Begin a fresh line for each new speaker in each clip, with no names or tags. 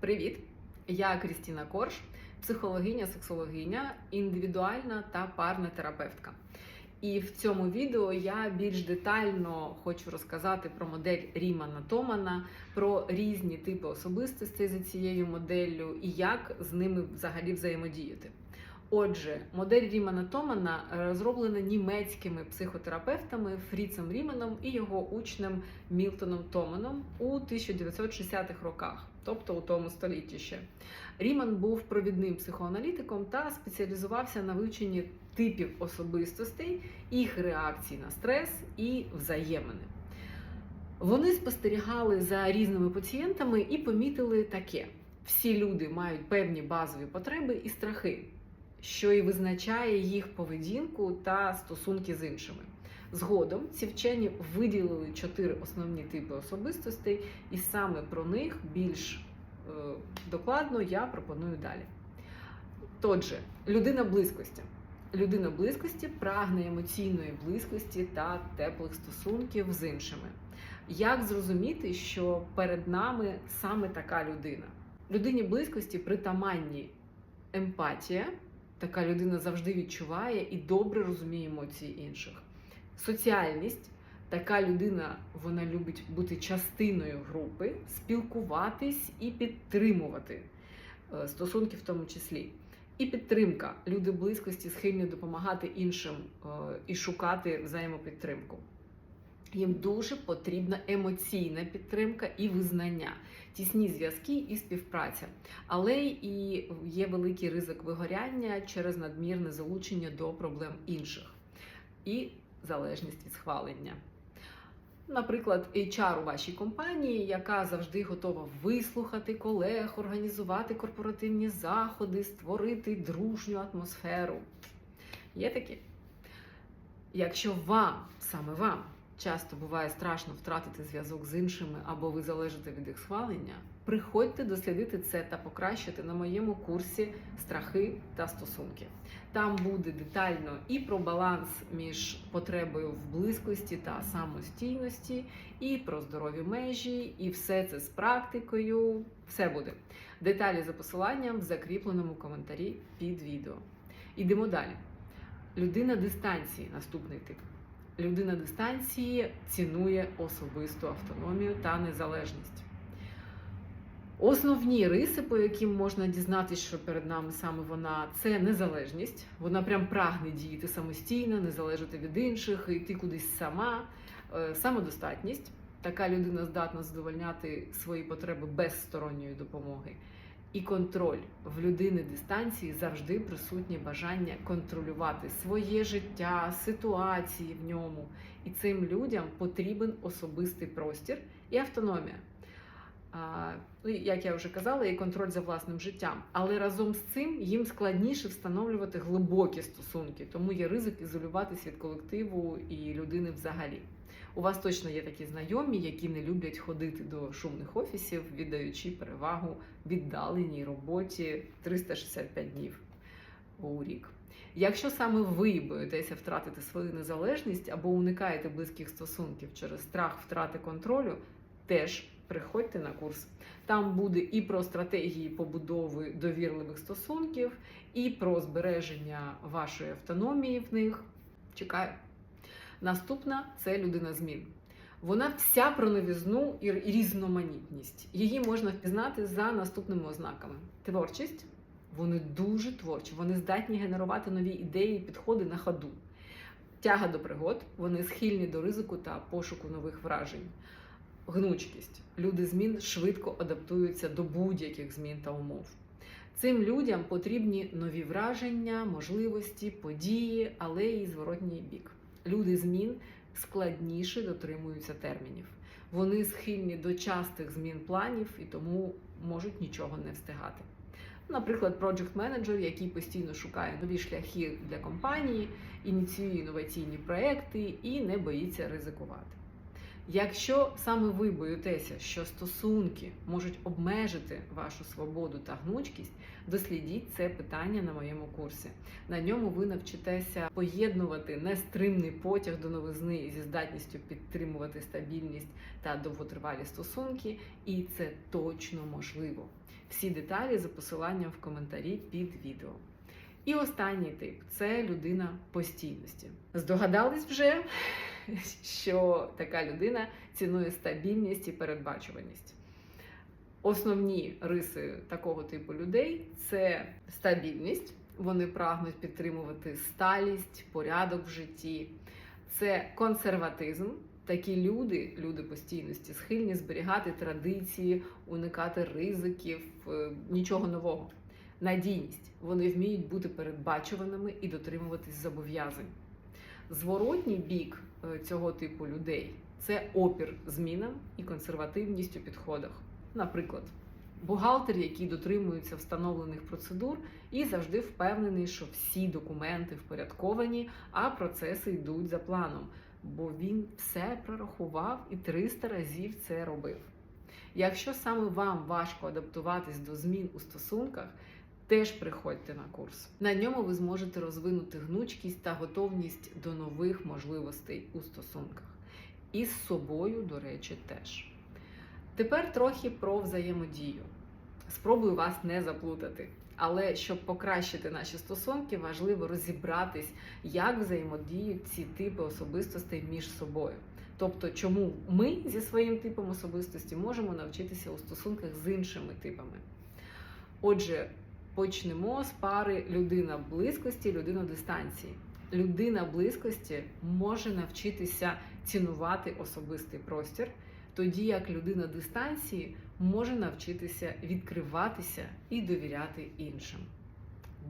Привіт! Я Крістіна Корж, психологиня, сексологиня, індивідуальна та парна терапевтка. І в цьому відео я більш детально хочу розказати про модель Рімана Томана, про різні типи особистостей за цією моделлю і як з ними взагалі взаємодіяти. Отже, модель Рімана Томана розроблена німецькими психотерапевтами Фріцем Ріменом і його учнем Мілтоном Томаном у 1960-х роках, тобто у тому столітті ще. Ріман був провідним психоаналітиком та спеціалізувався на вивченні типів особистостей, їх реакцій на стрес і взаємини. Вони спостерігали за різними пацієнтами і помітили таке: всі люди мають певні базові потреби і страхи, що і визначає їх поведінку та стосунки з іншими. Згодом ці вчені виділили чотири основні типи особистостей, і саме про них більш докладно я пропоную далі. Отже, людина близькості. Людина близькості прагне емоційної близькості та теплих стосунків з іншими. Як зрозуміти, що перед нами саме така людина? Людині близькості притаманні емпатія. Така людина завжди відчуває і добре розуміє емоції інших. Соціальність така людина вона любить бути частиною групи, спілкуватись і підтримувати е, стосунки в тому числі. І підтримка. Люди близькості схильні допомагати іншим е, і шукати взаємопідтримку. Їм дуже потрібна емоційна підтримка і визнання, тісні зв'язки і співпраця, але і є великий ризик вигоряння через надмірне залучення до проблем інших і залежність від схвалення. Наприклад, HR у вашій компанії, яка завжди готова вислухати колег, організувати корпоративні заходи, створити дружню атмосферу. Є такі? Якщо вам, саме вам, часто буває страшно втратити зв'язок з іншими або ви залежите від їх схвалення, приходьте дослідити це та покращити на моєму курсі страхи та стосунки. Там буде детально і про баланс між потребою в близькості та самостійності, і про здорові межі, і все це з практикою. Все буде. Деталі за посиланням в закріпленому коментарі під відео. Ідемо далі. Людина дистанції наступний тип. Людина дистанції цінує особисту автономію та незалежність. Основні риси, по яким можна дізнатися, що перед нами саме вона, це незалежність. Вона прям прагне діяти самостійно, не залежати від інших, йти кудись сама. Е, Самодостатність. Така людина здатна задовольняти свої потреби без сторонньої допомоги. І контроль в людини дистанції завжди присутнє бажання контролювати своє життя, ситуації в ньому. І цим людям потрібен особистий простір і автономія. Ну, як я вже казала, і контроль за власним життям. Але разом з цим їм складніше встановлювати глибокі стосунки, тому є ризик ізолюватися від колективу і людини взагалі. У вас точно є такі знайомі, які не люблять ходити до шумних офісів, віддаючи перевагу віддаленій роботі 365 днів у рік. Якщо саме ви боїтеся втратити свою незалежність або уникаєте близьких стосунків через страх втрати контролю, теж приходьте на курс. Там буде і про стратегії побудови довірливих стосунків, і про збереження вашої автономії в них. Чекаю. Наступна це людина змін. Вона вся про новізну і різноманітність. Її можна впізнати за наступними ознаками: творчість. Вони дуже творчі, вони здатні генерувати нові ідеї і підходи на ходу. Тяга до пригод, вони схильні до ризику та пошуку нових вражень. Гнучкість. Люди змін швидко адаптуються до будь-яких змін та умов. Цим людям потрібні нові враження, можливості, події, але і зворотній бік. Люди змін складніше дотримуються термінів. Вони схильні до частих змін планів і тому можуть нічого не встигати. Наприклад, project менеджер який постійно шукає нові шляхи для компанії, ініціює інноваційні проекти і не боїться ризикувати. Якщо саме ви боїтеся, що стосунки можуть обмежити вашу свободу та гнучкість, дослідіть це питання на моєму курсі. На ньому ви навчитеся поєднувати нестримний потяг до новизни зі здатністю підтримувати стабільність та довготривалі стосунки, і це точно можливо. Всі деталі за посиланням в коментарі під відео. І останній тип це людина постійності. Здогадались вже, що така людина цінує стабільність і передбачуваність. Основні риси такого типу людей це стабільність. Вони прагнуть підтримувати сталість, порядок в житті, це консерватизм. Такі люди, люди постійності, схильні зберігати традиції, уникати ризиків, е, нічого нового. Надійність. Вони вміють бути передбачуваними і дотримуватись зобов'язань. Зворотній бік е, цього типу людей це опір змінам і консервативність у підходах. Наприклад, бухгалтер, який дотримується встановлених процедур і завжди впевнений, що всі документи впорядковані, а процеси йдуть за планом, бо він все прорахував і 300 разів це робив. Якщо саме вам важко адаптуватись до змін у стосунках, теж приходьте на курс. На ньому ви зможете розвинути гнучкість та готовність до нових можливостей у стосунках. І з собою, до речі, теж. Тепер трохи про взаємодію. Спробую вас не заплутати. Але щоб покращити наші стосунки, важливо розібратись, як взаємодіють ці типи особистостей між собою. Тобто, чому ми зі своїм типом особистості можемо навчитися у стосунках з іншими типами. Отже, почнемо з пари людина близькості, людина дистанції. Людина близькості може навчитися цінувати особистий простір, тоді як людина дистанції може навчитися відкриватися і довіряти іншим.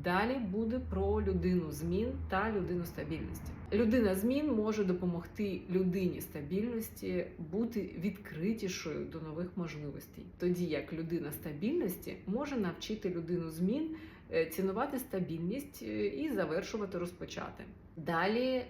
Далі буде про людину змін та людину стабільності. Людина змін може допомогти людині стабільності бути відкритішою до нових можливостей, тоді як людина стабільності може навчити людину змін е, цінувати стабільність е, і завершувати розпочати. Далі е,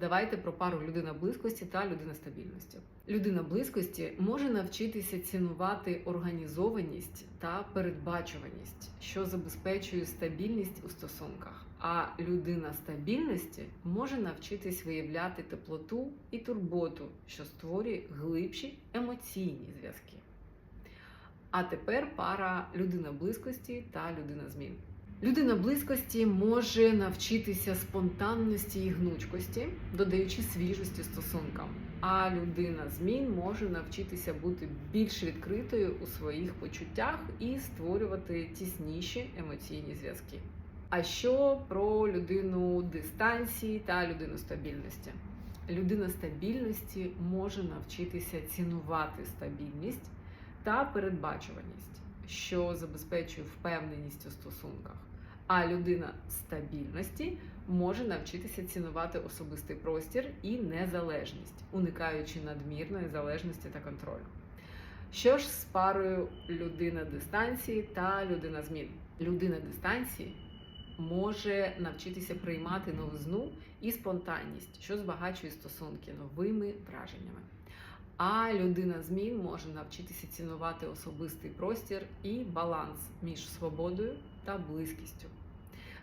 давайте про пару людина близькості та людина стабільності. Людина близькості може навчитися цінувати організованість та передбачуваність, що забезпечує стабільність у стосунках. А людина стабільності може навчитись виявляти теплоту і турботу, що створює глибші емоційні зв'язки. А тепер пара людина близькості та людина змін. Людина близькості може навчитися спонтанності і гнучкості, додаючи свіжості стосункам. А людина змін може навчитися бути більш відкритою у своїх почуттях і створювати тісніші емоційні зв'язки. А що про людину дистанції та людину стабільності? Людина стабільності може навчитися цінувати стабільність та передбачуваність, що забезпечує впевненість у стосунках. А людина стабільності може навчитися цінувати особистий простір і незалежність, уникаючи надмірної залежності та контролю. Що ж з парою людина дистанції та людина змін? Людина дистанції може навчитися приймати новизну і спонтанність, що збагачує стосунки новими враженнями. А людина змін може навчитися цінувати особистий простір і баланс між свободою та близькістю.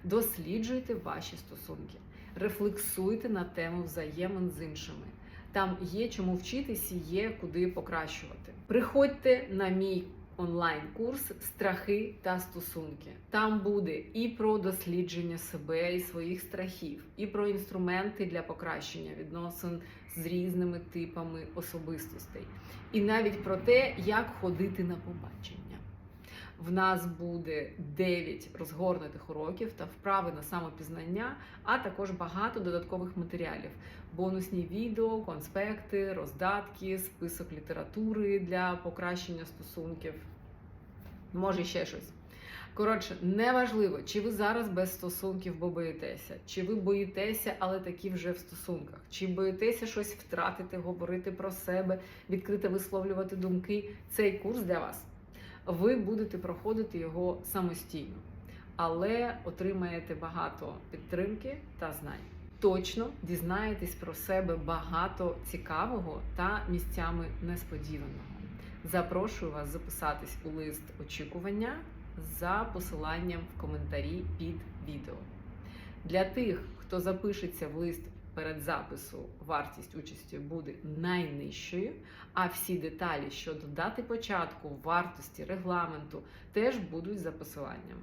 Досліджуйте ваші стосунки, рефлексуйте на тему взаємин з іншими. Там є чому вчитись і є куди покращувати. Приходьте на мій онлайн-курс Страхи та стосунки. Там буде і про дослідження себе і своїх страхів, і про інструменти для покращення відносин з різними типами особистостей, і навіть про те, як ходити на побачення. В нас буде 9 розгорнутих уроків та вправи на самопізнання, а також багато додаткових матеріалів: бонусні відео, конспекти, роздатки, список літератури для покращення стосунків. Може ще щось. Коротше, неважливо, чи ви зараз без стосунків, бо боїтеся, чи ви боїтеся, але такі вже в стосунках, чи боїтеся щось втратити, говорити про себе, відкрито висловлювати думки. Цей курс для вас ви будете проходити його самостійно, але отримаєте багато підтримки та знань. точно дізнаєтесь про себе багато цікавого та місцями несподіваного. Запрошую вас записатись у лист очікування за посиланням в коментарі під відео. Для тих, хто запишеться в лист перед запису, вартість участі буде найнижчою, а всі деталі щодо дати початку, вартості, регламенту теж будуть за посиланням.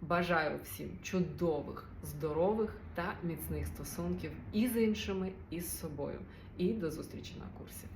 Бажаю всім чудових, здорових та міцних стосунків і з іншими, і з собою. І до зустрічі на курсі.